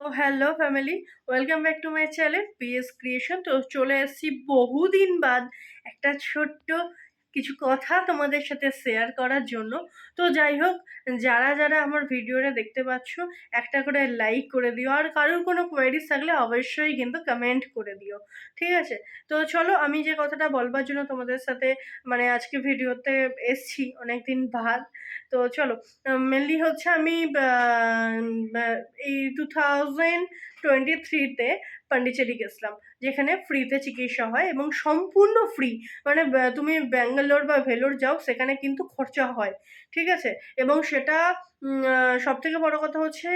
O hello family welcome back to my channel PS creation তো চলে এসেছি বহুদিন বাদ একটা ছোট্ট কিছু কথা তোমাদের সাথে শেয়ার করার জন্য। তো যাই হোক, যারা যারা আমার ভিডিওটা দেখতে পাচ্ছ, একটা করে লাইক করে দিও। আর কারোর কোনো কোয়ারিজ থাকলে অবশ্যই কিন্তু কমেন্ট করে দিও। ঠিক আছে? তো চলো, আমি যে কথাটা বলবার জন্য তোমাদের সাথে মানে আজকে ভিডিওতে এসছি অনেক দিন বাদ। তো চলো মেনলি হচ্ছে আমি এই টু থাউজেন্ড টোয়েন্টি থ্রিতে পন্ডিচেরি গেছিলাম, যেখানে ফ্রিতে চিকিৎসা হয় এবং সম্পূর্ণ ফ্রি মানে তুমি ব্যাঙ্গালোর বা ভেলোর যাও, সেখানে কিন্তু খরচা হয়, ঠিক আছে? এবং সেটা সব থেকে বড় কথা হচ্ছে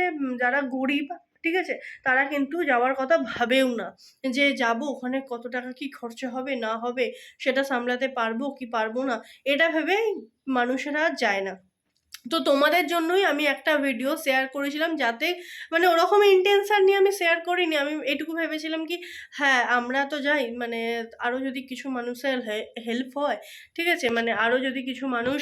যারা গরিব, ঠিক আছে? তারা কিন্তু যাওয়ার কথা ভাবেও না, যে যাব ওখানে কত টাকা কি খরচা হবে, না হবে, সেটা সামলাতে পারব কি পারব না, এটা ভেবেই মানুষেরা যায় না। তো তোমাদের জন্যই আমি একটা ভিডিও শেয়ার করেছিলাম যাতে মানে ওরকম ইন্টেনশান নিয়ে আমি শেয়ার করিনি। আমি এটুকু ভেবেছিলাম কি হ্যাঁ আমরা তো যাই মানে আরও যদি কিছু মানুষের হেল্প হয়, ঠিক আছে? মানে আরও যদি কিছু মানুষ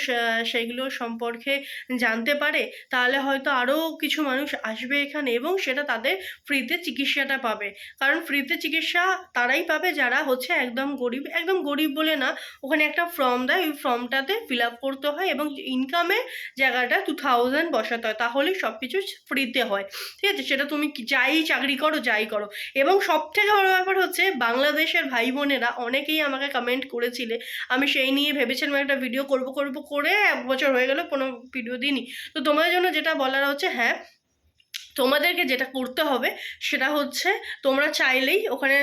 সেগুলো সম্পর্কে জানতে পারে, তাহলে হয়তো আরও কিছু মানুষ আসবে এখানে এবং সেটা তাদের ফ্রিতে চিকিৎসাটা পাবে। কারণ ফ্রিতে চিকিৎসা তারাই পাবে যারা হচ্ছে একদম গরিব একদম গরিব বলে না, ওখানে একটা ফর্ম দেয়, ওই ফর্মটাতে ফিল আপ করতে হয় এবং ইনকামে ইনকামের জায়গাটা টু থাউজেন্ড বসাতে হয়, তাহলে সব কিছু ফ্রিতে হয়। ঠিক আছে? সেটা তুমি যাই চাকরি করো, যাই করো। এবং সব থেকে বড় ব্যাপার হচ্ছে, বাংলাদেশের ভাই বোনেরা অনেকেই আমাকে কমেন্ট করেছিলে। আমি সেই নিয়ে ভেবেছিলাম একটা ভিডিও করব করব, করে এক বছর হয়ে গেল, কোনো ভিডিও দিইনি। তো তোমাদের জন্য যেটা বলার হচ্ছে হ্যাঁ তোমাদেরকে যেটা করতে হবে সেটা হচ্ছে তোমরা চাইলেই ওখানে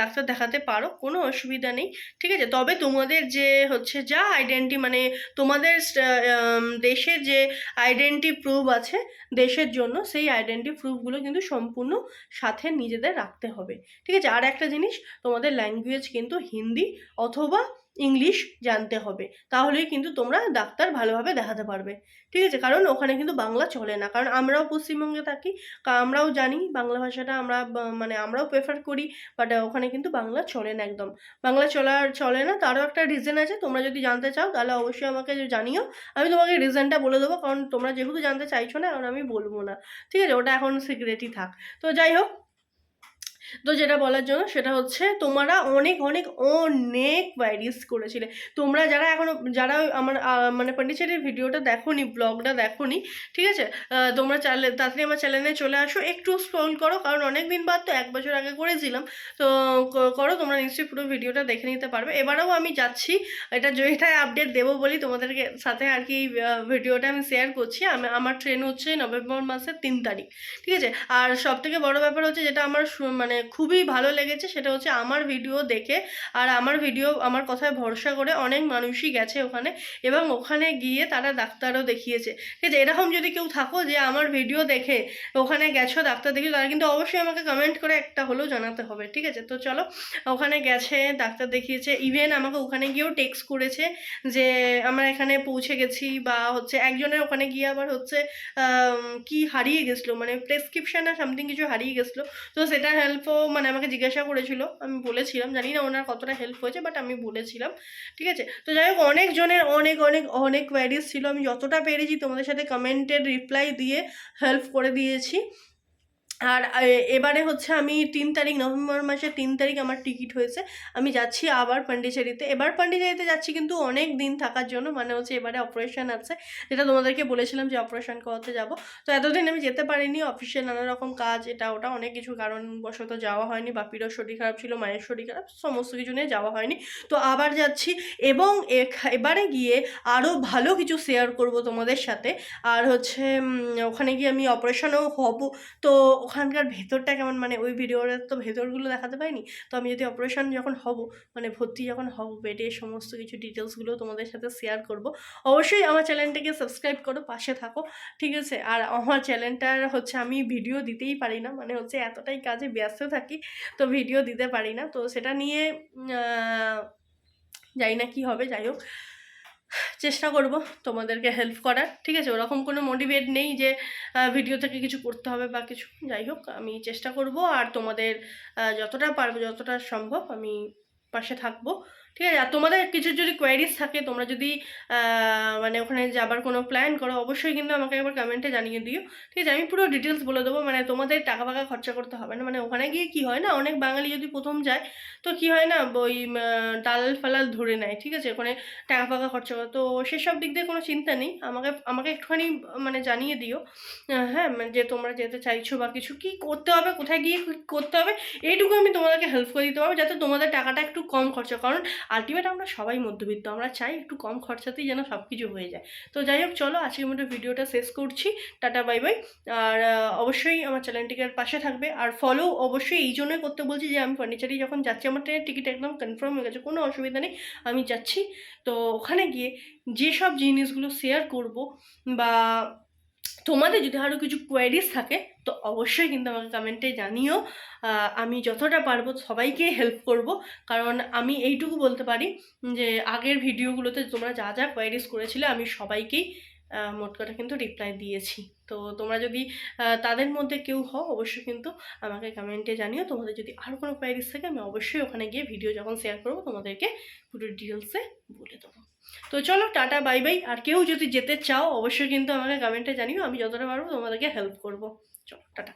ডাক্তার দেখাতে পারো, কোনো অসুবিধা নেই, ঠিক আছে? তবে তোমাদের যে হচ্ছে যা আইডেন্টি মানে তোমাদের দেশে যে আইডেন্টি প্রুফ আছে, দেশের জন্য সেই আইডেন্টি প্রুফগুলো কিন্তু সম্পূর্ণ সাথে নিজেদের রাখতে হবে, ঠিক আছে? আর একটা জিনিস, তোমাদের ল্যাঙ্গুয়েজ কিন্তু হিন্দি অথবা ইংলিশ জানতে হবে। তাহলেই কিন্তু তোমরা ডাক্তার ভালোভাবে দেখাতে পারবে। ঠিক আছে? কারণ ওখানে কিন্তু বাংলা চলে না। কারণ আমরাও পশ্চিমবঙ্গে থাকি আমরাও জানি বাংলা ভাষাটা আমরা মানে আমরাও প্রেফার করি বাট ওখানে কিন্তু বাংলা চলে না একদম। বাংলা চলার, চলে না, তারও একটা রিজন আছে। তোমরা যদি জানতে চাও, তাহলে অবশ্যই আমাকে জানিও। আমি তোমাকে রিজনটা বলে দেবো, কারণ তোমরা যেহেতু জানতে চাইছো না কারণ আমি বলব না। ঠিক আছে? ওটা এখন সিক্রেটই থাক। তো যাই হোক তো যেটা বলার জন্য সেটা হচ্ছে তোমরা অনেক অনেক অনেক ভাইরিস করেছিলে। তোমরা যারা এখনও, যারা আমার মানে পন্ডিচেরির ভিডিওটা দেখোনি ব্লগটা দেখোনি, ঠিক আছে? তোমরা চাইলে তাড়াতাড়ি আমার চ্যানেলে চলে আসো। একটু স্ক্রল করো, কারণ অনেক দিন বাদ তো, এক বছর আগে করেছিলাম। তো করো, তোমরা নিশ্চয়ই পুরো ভিডিওটা দেখে নিতে পারবে। এবারেও আমি যাচ্ছি। এটা যেটাই আপডেট দেবো বলি তোমাদেরকে, সাথে আর কি ভিডিওটা আমি শেয়ার করছি। আমি, আমার ট্রেন হচ্ছে নভেম্বর মাসের তিন তারিখ, ঠিক আছে? আর সব থেকে বড় ব্যাপার হচ্ছে যেটা আমার মানে খুবই ভালো লেগেছে, সেটা হচ্ছে আমার ভিডিও দেখে। আর আমার ভিডিও আমার কথায় ভরসা করে অনেক মানুষই গেছে ওখানে এবং ওখানে গিয়ে তারা ডাক্তারও দেখিয়েছে। ঠিক আছে, এরকম যদি কেউ থাকো যে আমার ভিডিও দেখে ওখানে গেছো ডাক্তার দেখে তারা কিন্তু অবশ্যই আমাকে কমেন্ট করে একটা হলেও জানাতে হবে। ঠিক আছে, তো চলো, ওখানে গেছে, ডাক্তার দেখিয়েছে। ইভেন আমাকে ওখানে গিয়েও টেক্সট করেছে যে আমরা এখানে পৌঁছে গেছি বা হচ্ছে একজনের ওখানে গিয়ে আবার হচ্ছে কি হারিয়ে গেছিল মানে প্রেসক্রিপশন আর সামথিং কিছু হারিয়ে গেছিল। তো সেটার হেল্পও মানে আমাকে জিজ্ঞাসা করেছিল, আমি বলেছিলাম, জানি না ওনার কতটা হেল্প হয়েছে বাট আমি বলেছিলাম, ঠিক আছে? তো যাই হোক, অনেকজনের অনেক অনেক অনেক কোয়ারিজ ছিল, আমি যতটা পেরেছি তোমাদের সাথে কমেন্টের রিপ্লাই দিয়ে হেল্প করে দিয়েছি। আর এবারে হচ্ছে আমি তিন তারিখ, নভেম্বর মাসের তিন তারিখ আমার টিকিট হয়েছে। আমি যাচ্ছি আবার পন্ডিচেরিতে। এবার পন্ডিচেরিতে যাচ্ছি কিন্তু অনেক দিন থাকার জন্য মানে হচ্ছে এবারে অপারেশন আছে। যেটা তোমাদেরকে বলেছিলাম যে অপারেশন করাতে যাব। তো এতদিন আমি যেতে পারিনি অফিসে নানা রকম কাজ, এটা ওটা অনেক কিছু কারণবশত যাওয়া হয়নি। বাপিরও শরীর খারাপ ছিল, মায়ের শরীর খারাপ, সমস্ত কিছু নিয়ে যাওয়া হয়নি। তো আবার যাচ্ছি এবং এবারে গিয়ে আরও ভালো কিছু শেয়ার করব তোমাদের সাথে। আর হচ্ছে ওখানে গিয়ে আমি অপারেশনও হব। তো ওখানকার ভেতরটা কেমন? মানে ওই ভিডিওর তো ভেতরগুলো দেখাতে পাইনি তো আমি যদি অপারেশন যখন হব মানে ভর্তি যখন হব বেডে সমস্ত কিছু ডিটেলসগুলো তোমাদের সাথে শেয়ার করব, অবশ্যই আমার চ্যানেলটাকে সাবস্ক্রাইব করো, পাশে থাকো, ঠিক আছে? আর আমার চ্যানেলটার হচ্ছে আমি ভিডিও দিতেই পারি না মানে হচ্ছে এতটাই কাজে ব্যস্ত থাকি, তো ভিডিও দিতে পারি না। তো সেটা নিয়ে জানি না কি হবে, যাই হোক। চেষ্টা করব তোমাদেরকে হেল্প করার, ঠিক আছে? ওরকম কোনো মোটিভেট নেই যে ভিডিও থেকে কিছু করতে হবে বা কিছু। যাই হোক, আমি চেষ্টা করব আর তোমাদের যতটা পারব, যতটা সম্ভব আমি পাশে থাকব। ঠিক আছে? আর তোমাদের কিছু যদি কোয়ারিজ থাকে, তোমরা যদি মানে ওখানে যাবার কোনো প্ল্যান করো, অবশ্যই কিন্তু আমাকে একবার কমেন্টে জানিয়ে দিও। ঠিক আছে? আমি পুরো ডিটেলস বলে দেবো। মানে তোমাদের টাকা ফাকা খরচা করতে হবে না। মানে ওখানে গিয়ে কি হয় না? অনেক বাঙালি যদি প্রথম যায়, তো কি হয় না? ওই দালাল ফালাল ধরে নেয়। ঠিক আছে? ওখানে টাকা ফাকা খরচা করে। তো সেসব দিক দিয়ে কোনো চিন্তা নেই। আমাকে আমাকে একটুখানি মানে জানিয়ে দিও। হ্যাঁ? মানে যে তোমরা যেতে চাইছো বা কিছু, কি করতে হবে? কোথায় গিয়ে করতে হবে? এইটুকু আমি তোমাদেরকে হেল্প করে দিতে পারব। যাতে তোমাদের টাকাটা একটু কম খরচা। কারণ আলটিমেট আমরা সবাই মধ্যবিত্ত, আমরা চাই একটু কম খরচাতেই যেন সব কিছু হয়ে যায়। তো যাই হোক চলো আজকের মতো ভিডিওটা শেষ করছি। Tata, bye bye. আর অবশ্যই আমার চ্যানেলটিকে পাশে থাকবে। আর ফলো অবশ্যই এই জন্যই করতে বলছি যে আমি ফার্নিচারে যখন যাচ্ছি, আমার ট্রেনের টিকিট একদম কনফার্ম হয়ে গেছে, কোনো অসুবিধা নেই, আমি যাচ্ছি। তো ওখানে গিয়ে যেসব জিনিসগুলো শেয়ার করব বা তোমাদের যদি আরও কিছু কোয়ারিজ থাকে, তো অবশ্যই কিন্তু আমাকে কমেন্টে জানিও। আমি যতটা পারব সবাইকে হেল্প করব। কারণ আমি এইটুকু বলতে পারি যে, আগের ভিডিওগুলোতে তোমরা যা যা কোয়ারিজ করেছিলে, আমি সবাইকেই মোট কথা কিন্তু রিপ্লাই দিয়েছি। তো তোমরা যদি তাদের মধ্যে কেউ হও, অবশ্যই কিন্তু আমাকে কমেন্টে জানিও। তোমাদের যদি আরও কোনো কোয়ারিজ থাকে, আমি অবশ্যই ওখানে গিয়ে ভিডিও যখন শেয়ার করব, তোমাদেরকে পুরো ডিটেলসে বলে দেবো। তো চলো, টাটা বাই বাই আর কেউ যদি যেতে চাও, অবশ্যই কিন্তু আমাকে কমেন্টে জানিও, আমি যতটা পারব তোমাদেরকে হেল্প করব। চলো, টাটা।